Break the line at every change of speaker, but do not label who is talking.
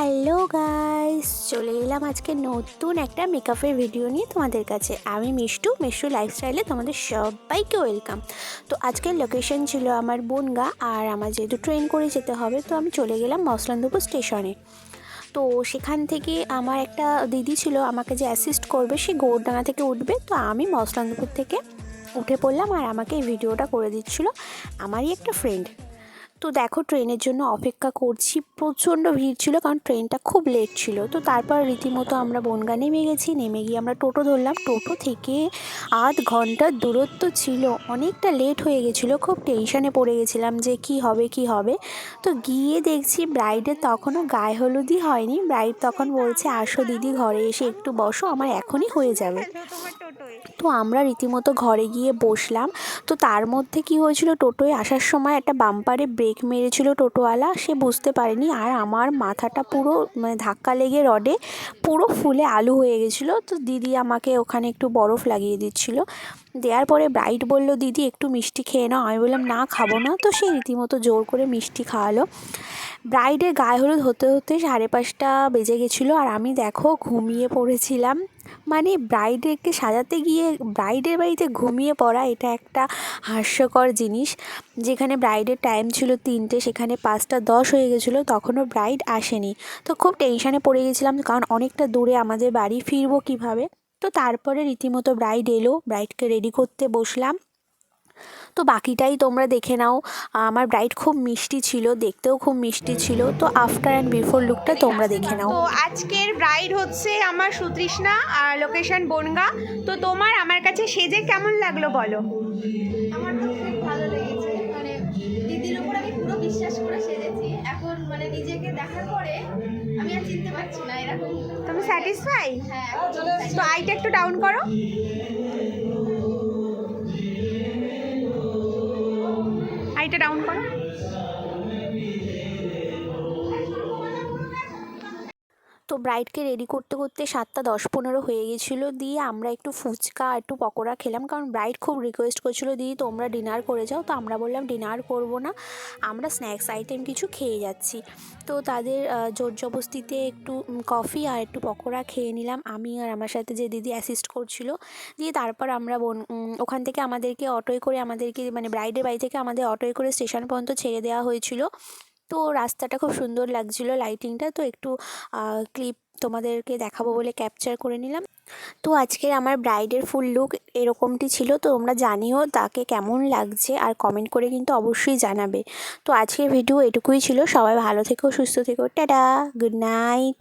Hello guys, চলে এলাম আজকে নতুন একটা মেকআপের ভিডিও নিয়ে তোমাদের কাছে। আমি মিষ্টু মিষ্টু লাইফস্টাইলে তোমাদের সবাইকে ওয়েলকাম তো আজকের লোকেশন ছিল আমার বনগা, আর আমার যেহেতু ট্রেন করে যেতে হবে, তো আমি চলে গেলাম মসলান্দপুর স্টেশনে তো সেখান থেকে আমার একটা দিদি ছিল, আমাকে যে অ্যাসিস্ট করবে, সে গৌরডাঙ্গা থেকে উঠবে। তো আমি মসলান্দপুর থেকে উঠে পড়লাম, আর আমাকে এই ভিডিওটা করে দিচ্ছিল আমারই একটা ফ্রেন্ড তো দেখো ট্রেনের জন্য অপেক্ষা করছি। প্রচণ্ড ভিড় ছিল কারণ ট্রেনটা খুব লেট ছিল। তো তারপর রীতিমতো আমরা বনগা নেমে গেছি। নেমে গিয়ে আমরা টোটো ধরলাম। টোটো থেকে আধ ঘণ্টার দূরত্ব ছিল। অনেকটা লেট হয়ে গেছিল। খুব টেনশনে পড়ে গেছিলাম যে কি হবে কি হবে। তো গিয়ে দেখছি ব্রাইডের তখনও গায়ে হলুদই হয়নি। ব্রাইড তখন বলছে আসো দিদি ঘরে এসে একটু বসো আমার এখনই হয়ে যাবে। তো আমরা রীতিমতো ঘরে গিয়ে বসলাম। তো তার মধ্যে কি হয়েছিল? টোটোয় আসার সময় একটা বাম্পারে ব্রেক মেরেছিল টোটোওয়ালা, সে বুঝতে পারেনি। আর আমার মাথাটা পুরো মানে ধাক্কা লেগে রডে পুরো ফুলে আলু হয়ে গেছিল। তো দিদি আমাকে ওখানে একটু বরফ লাগিয়ে দিচ্ছিল। দেওয়ার পরে ব্রাইড বলল, দিদি, একটু মিষ্টি খেয়ে নাও। আমি বললাম, না, খাব না। তো সে রীতিমতো জোর করে মিষ্টি খাওয়ালো। ব্রাইডের গায়ে হলুদ হতে হতে সাড়ে পাঁচটা বেজে গেছিল। আর আমি, দেখো, ঘুমিয়ে পড়েছিলাম। মানে ব্রাইডেরকে সাজাতে গিয়ে ব্রাইডের বাড়িতে ঘুমিয়ে পড়া এটা একটা হাস্যকর জিনিস। যেখানে ব্রাইডের টাইম ছিল তিনটে, সেখানে পাঁচটা দশ হয়ে গেছিল, তখনও ব্রাইড আসেনি। তো খুব টেনশানে পড়ে গেছিলাম, কারণ অনেকটা দূরে আমাদের বাড়ি ফিরবো কীভাবে? তো তারপরে রীতিমতো ব্রাইড এলো ব্রাইডকে রেডি করতে বসলাম। তো বাকিটাই তোমরা দেখে নাও। আমার ব্রাইড খুব মিষ্টি ছিল দেখতেও খুব মিষ্টি ছিল। তো আফটার অ্যান্ড বিফোর লুকটা তোমরা দেখে নাও।
তো আজকের ব্রাইড হচ্ছে আমার সুতৃষ্ণা আর লোকেশন বনগা। তো তোমার আমার কাছে সেজে কেমন লাগল বলো?
আমার তো খুব ভালো লেগেছে। মানে দিদির উপর আমি পুরো বিশ্বাস করে সেজেছি। এখন মানে নিজেকে দেখার পরে আমি আর চিনতে পারছি না এরকম।
তুমি স্যাটিসফাই
হ্যাঁ
তো আইটা একটু ডাউন করো। ডাউন করো
তো ব্রাইডকে রেডি করতে করতে সাতটা দশ পনেরো হয়ে গেছিল। দিয়ে আমরা একটু ফুচকা, একটু পকোড়া খেলাম। কারণ ব্রাইড খুব রিকোয়েস্ট করছিল, দিদি, তোমরা ডিনার করে যাও। তো আমরা বললাম ডিনার করব না। আমরা স্ন্যাক্স আইটেম কিছু খেয়ে যাচ্ছি। তো তাদের জোর জবস্তিতে একটু কফি আর একটু পকোড়া খেয়ে নিলাম। আমি আর আমার সাথে যে দিদি অ্যাসিস্ট করছিল। দিয়ে তারপর আমরা বোন ওখান থেকে আমাদেরকে অটোয় করে, আমাদেরকে মানে ব্রাইডের বাড়ি থেকে আমাদের অটোয় করে স্টেশন পর্যন্ত ছেড়ে দেওয়া হয়েছিল। তো রাস্তাটা খুব সুন্দর লাগছিল লাইটিংটা তো একটু ক্লিপ তোমাদেরকে দেখাবো বলে ক্যাপচার করে নিলাম। তো আজকের আমার ব্রাইডের ফুল লুক এরকমটি ছিল, তো তোমরা জানিও তাকে কেমন লাগছে আর কমেন্ট করে কিন্তু অবশ্যই জানাবে। তো আজকের ভিডিও এটুকুই ছিল, সবাই ভালো থেকো, সুস্থ থেকো, টাটা গুড নাইট